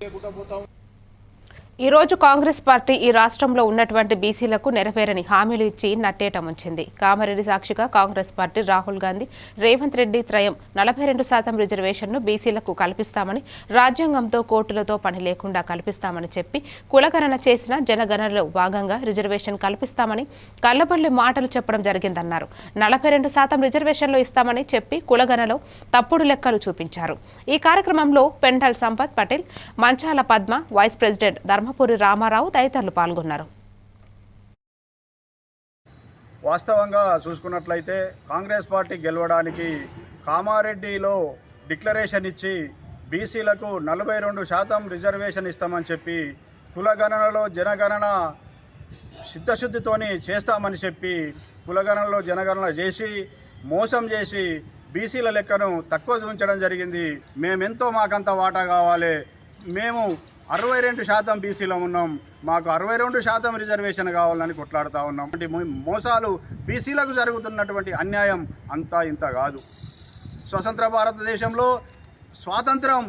ఈ ఈరోజు కాంగ్రెస్ పార్టీ ఈ రాష్ట్రంలో ఉన్నటువంటి బీసీలకు నెరవేరని హామీలు ఇచ్చి నట్టేటం ఉంచింది కామారెడ్డి సాక్షిగా కాంగ్రెస్ పార్టీ రాహుల్ గాంధీ రేవంత్ రెడ్డి త్రయం నలభై రెండు శాతం రిజర్వేషన్ను బీసీలకు కల్పిస్తామని రాజ్యాంగంతో కోర్టులతో పని లేకుండా కల్పిస్తామని చెప్పి కులగణన చేసిన జనగణనలో భాగంగా రిజర్వేషన్ కల్పిస్తామని కల్లబల్లి మాటలు చెప్పడం జరిగిందన్నారు. నలభై రెండు శాతం రిజర్వేషన్లు ఇస్తామని చెప్పి కులగణలో తప్పుడు లెక్కలు చూపించారు. ఈ కార్యక్రమంలో పెంటల్ సంపత్ పటేల్ మంచాల పద్మ వైస్ ప్రెసిడెంట్ ధర్మ ధర్మపురి రామారావు తదితరులు పాల్గొన్నారు. వాస్తవంగా చూసుకున్నట్లయితే కాంగ్రెస్ పార్టీ గెలవడానికి కామారెడ్డిలో డిక్లరేషన్ ఇచ్చి బీసీలకు నలభై రెండు శాతం రిజర్వేషన్ ఇస్తామని చెప్పి కులగణనలో జనగణన సిద్ధశుద్ధితోని చేస్తామని చెప్పి కులగణనలో జనగణన చేసి మోసం చేసి బీసీల లెక్కను తక్కువ చూపించడం జరిగింది. మేమెంతో మాకంత వాటా కావాలి. మేము అరవై రెండు శాతం బీసీలో ఉన్నాం. మాకు అరవై రెండు శాతం రిజర్వేషన్ కావాలని కొట్లాడుతూ ఉన్నాం. అంటే మోసాలు బీసీలకు జరుగుతున్నటువంటి అన్యాయం అంతా ఇంత కాదు. స్వతంత్ర భారతదేశంలో స్వాతంత్రం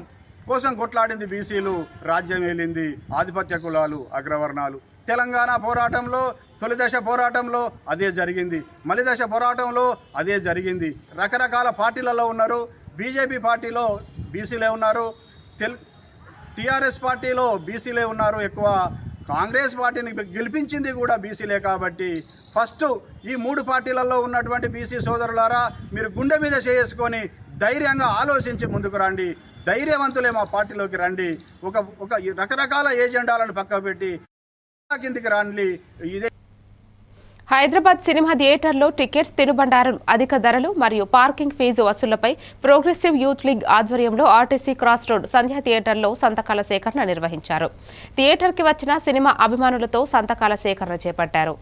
కోసం కొట్లాడింది బీసీలు రాజ్యం ఏలింది ఆధిపత్య కులాలు అగ్రవర్ణాలు. తెలంగాణ పోరాటంలో తొలి దశ పోరాటంలో అదే జరిగింది. మలిదశ పోరాటంలో అదే జరిగింది. రకరకాల పార్టీలలో ఉన్నారు. బీజేపీ పార్టీలో బీసీలే ఉన్నారు. తెల్ టీఆర్ఎస్ పార్టీలో బీసీలే ఉన్నారు ఎక్కువ. కాంగ్రెస్ పార్టీని గెలిపించింది కూడా బీసీలే కాబట్టి ఫస్ట్ ఈ మూడు పార్టీలలో ఉన్నటువంటి బీసీ సోదరులారా మీరు గుండె మీద చేసుకొని ధైర్యంగా ఆలోచించి ముందుకు రండి. ధైర్యవంతులే మా పార్టీలోకి రండి. ఒక ఒక రకరకాల ఏజెండాలను పక్కకు పెట్టి కిందికి రండి. ఇదే హైదరాబాద్ సినిమా థియేటర్లో టికెట్స్ తినుబండారం అధిక ధరలు మరియు పార్కింగ్ ఫీజు వసూళ్ళపై ప్రోగ్రెసివ్ యూత్ లీగ్ ఆధ్వర్యంలో ఆర్టీసీ క్రాస్ రోడ్ సంధ్యా థియేటర్లో సంతకాల సేకరణ నిర్వహించారు. థియేటర్కి వచ్చిన సినిమా అభిమానులతో సంతకాల సేకరణ చేపట్టారు.